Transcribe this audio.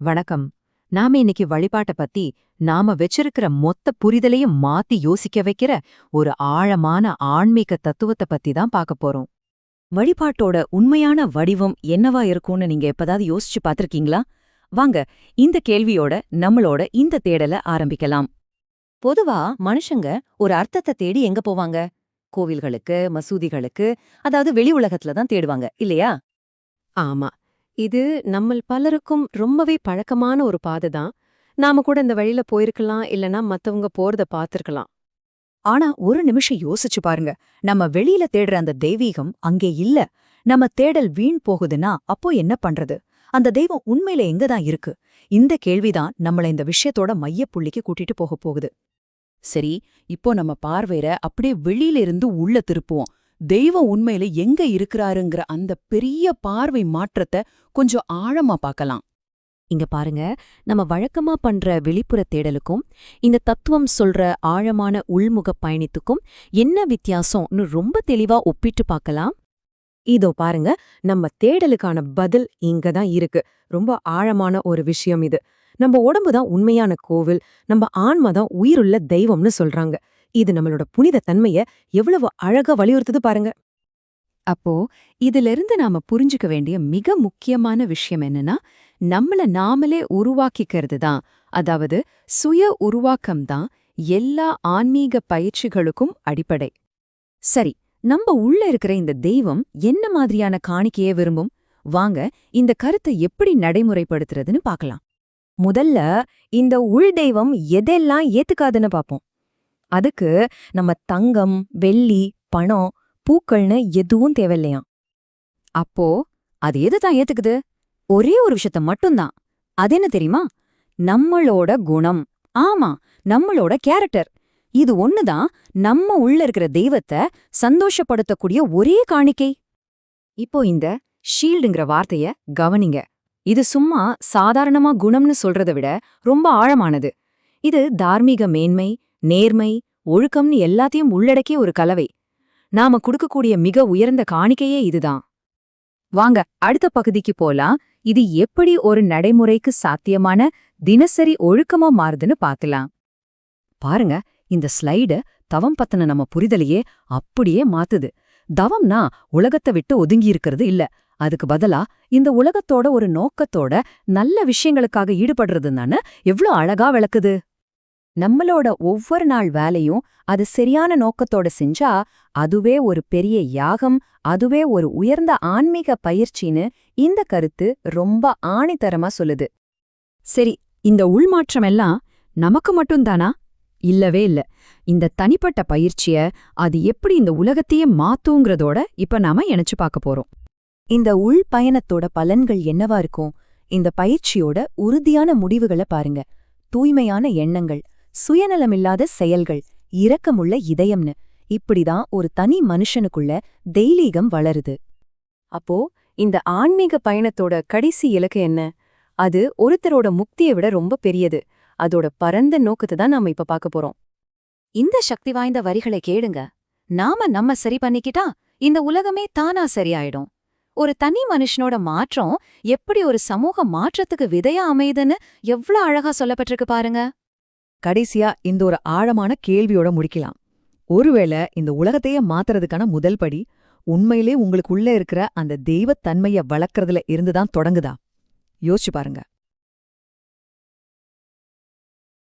வணக்கம். நாம இன்னைக்கு வழிபாட்ட பத்தி நாம வச்சிருக்கிற மொத்த புரிதலையும் மாத்தி யோசிக்க வைக்கிற ஒரு ஆழமான ஆன்மீக தத்துவத்தை பத்தி தான் பார்க்க போறோம். வழிபாட்டோட உண்மையான வடிவம் என்னவா இருக்கும்னு நீங்க எப்பதாவது யோசிச்சு பார்த்திருக்கீங்களா? வாங்க இந்த கேள்வியோட நம்மளோட இந்த தேடல ஆரம்பிக்கலாம். பொதுவா மனுஷங்க ஒரு அர்த்தத்தை தேடி எங்க போவாங்க? கோவில்களுக்கு மசூதிகளுக்கு அதாவது வெளி உலகத்துல தான் தேடுவாங்க இல்லையா? ஆமா. இது நம்மள் பலருக்கும் ரொம்பவே பழக்கமான ஒரு பாதை தான் நாம கூட இந்த வழியில போயிருக்கலாம் இல்லனா மத்தவங்க போறத பார்த்திருக்கலாம். ஆனா ஒரு நிமிஷம் யோசிச்சு பாருங்க. நம்ம வெளியில தேடுற அந்த தெய்வீகம் அங்கே இல்ல. நம்ம தேடல் வீண் போகுதுன்னா அப்போ என்ன பண்றது? அந்த தெய்வம் உண்மையில எங்கதான் இருக்கு? இந்த கேள்விதான் நம்மள இந்த விஷயத்தோட மையப்புள்ளிக்கு கூட்டிட்டு போக போகுது. சரி இப்போ நம்ம பார்வையில அப்படியே வெளியிலிருந்து உள்ள திருப்புவோம். தெய்வம் உண்மையில எங்க இருக்கிறாருங்கிற அந்த பெரிய பார்வை மாற்றத்தை கொஞ்சம் ஆழமா பார்க்கலாம். இங்க பாருங்க நம்ம வழக்கமா பண்ற வெளிப்புற தேடலுக்கும் இந்த தத்துவம் சொல்ற ஆழமான உள்முக பயணித்துக்கும் என்ன வித்தியாசம்னு ரொம்ப தெளிவா ஒப்பிட்டு பார்க்கலாம். இதோ பாருங்க நம்ம தேடலுக்கான பதில் இங்க தான் இருக்கு. ரொம்ப ஆழமான ஒரு விஷயம் இது. நம்ம உடம்பு தான் உண்மையான கோவில். நம்ம ஆன்மா தான் உயிருள்ள தெய்வம்னு சொல்றாங்க. இது நம்மளோட புனித தன்மைய எவ்வளவு அழகா வலியுறுத்துது பாருங்க. அப்போ இதிலிருந்து நாம புரிஞ்சுக்க வேண்டிய மிக முக்கியமான விஷயம் என்னன்னா நம்மள நாமளே உருவாக்கிக்கிறது தான். அதாவது சுய உருவாக்கம் தான் எல்லா ஆன்மீக பயிற்சிகளுக்கும் அடிப்படை. சரி நம்ம உள்ள இருக்கிற இந்த தெய்வம் என்ன மாதிரியான காணிக்கையே விரும்பும்? வாங்க இந்த கருத்தை எப்படி நடைமுறைப்படுத்துறதுன்னு பார்க்கலாம். முதல்ல இந்த உள் தெய்வம் எதெல்லாம் ஏத்துக்காதுன்னு பார்ப்போம். அதுக்கு நம்ம தங்கம் வெள்ளி பணம் பூக்கள்னு எதுவும் தேவையில்லையாம் அப்போ அது எது தான் ஏத்துக்குது? ஒரே ஒரு விஷயத்த மட்டும்தான். அது என்ன தெரியுமா? நம்மளோட குணம். ஆமா நம்மளோட கேரக்டர். இது ஒண்ணுதான் நம்ம உள்ள இருக்கிற தெய்வத்தை சந்தோஷப்படுத்தக்கூடிய ஒரே காணிக்கை. இப்போ இந்த ஷீல்டுங்கிற வார்த்தைய கவனிங்க. இது சும்மா சாதாரணமா குணம்னு சொல்றதை விட ரொம்ப ஆழமானது. இது தார்மீக மேன்மை நேர்மை ஒழுக்கம்னு எல்லாத்தையும் உள்ளடக்கிய ஒரு கலவை. நாம கொடுக்கக்கூடிய மிக உயர்ந்த காணிக்கையே இதுதான். வாங்க அடுத்த பகுதிக்கு போலாம். இது எப்படி ஒரு நடைமுறைக்கு சாத்தியமான தினசரி ஒழுக்கமா மாறுதுன்னு பார்க்கலாம். பாருங்க இந்த ஸ்லைடு தவம் பத்தின நம்ம புரிதலையே அப்படியே மாத்துது. தவம்னா உலகத்தை விட்டு ஒதுங்கி இருக்கிறது இல்ல. அதுக்கு பதிலா இந்த உலகத்தோட ஒரு நோக்கத்தோட நல்ல விஷயங்களுக்காக ஈடுபடுறதுன்னு எவ்ளோ அழகா விளக்குது. நம்மளோட ஒவ்வொரு நாள் வேலையும் அது சரியான நோக்கத்தோட செஞ்சா அதுவே ஒரு பெரிய யாகம் அதுவே ஒரு உயர்ந்த ஆன்மீக பயிற்சின்னு இந்த கருத்து ரொம்ப ஆணித்தரமா சொல்லுது. சரி இந்த உள்மாற்றம் எல்லாம் நமக்கு மட்டும்தானா இல்லவே இல்ல. இந்த தனிப்பட்ட பயிற்சிய அது எப்படி இந்த உலகத்தையே மாத்துங்கிறதோட இப்ப நாம இணைச்சு பார்க்க போறோம். இந்த உள் பயணத்தோட பலன்கள் என்னவா இருக்கும்? இந்த பயிற்சியோட உறுதியான முடிவுகளை பாருங்க. தூய்மையான எண்ணங்கள் சுயநலமில்லாத செயல்கள் இரக்கமுள்ள இதயம்னு. இப்படிதான் ஒரு தனி மனுஷனுக்குள்ள தெய்லீகம் வளருது. அப்போ இந்த ஆன்மீக பயணத்தோட கடைசி இலக்கு என்ன? அது ஒருத்தரோட முக்தியை விட ரொம்ப பெரியது. அதோட பரந்த நோக்கத்தை தான் நாம இப்ப பார்க்க போறோம். இந்த சக்தி வாய்ந்த வரிகளை கேளுங்க. நாம நம்ம சரி பண்ணிக்கிட்டா இந்த உலகமே தானா சரியாயிடும். ஒரு தனி மனுஷனோட மாற்றம் எப்படி ஒரு சமூக மாற்றத்துக்கு விதையா அமையுதுன்னு எவ்ளோ அழகா சொல்லப்பட்டிருக்கு பாருங்க. கடைசியா இந்த ஒரு ஆழமான கேள்வியோட முடிக்கலாம். ஒருவேளை இந்த உலகத்தையே மாத்துறதுக்கான முதல் படி உண்மையிலே உங்களுக்குள்ள இருக்கிற அந்த தெய்வத்தன்மைய வளர்க்கறதுல இருந்துதான் தொடங்குதா? யோசிச்சு பாருங்க.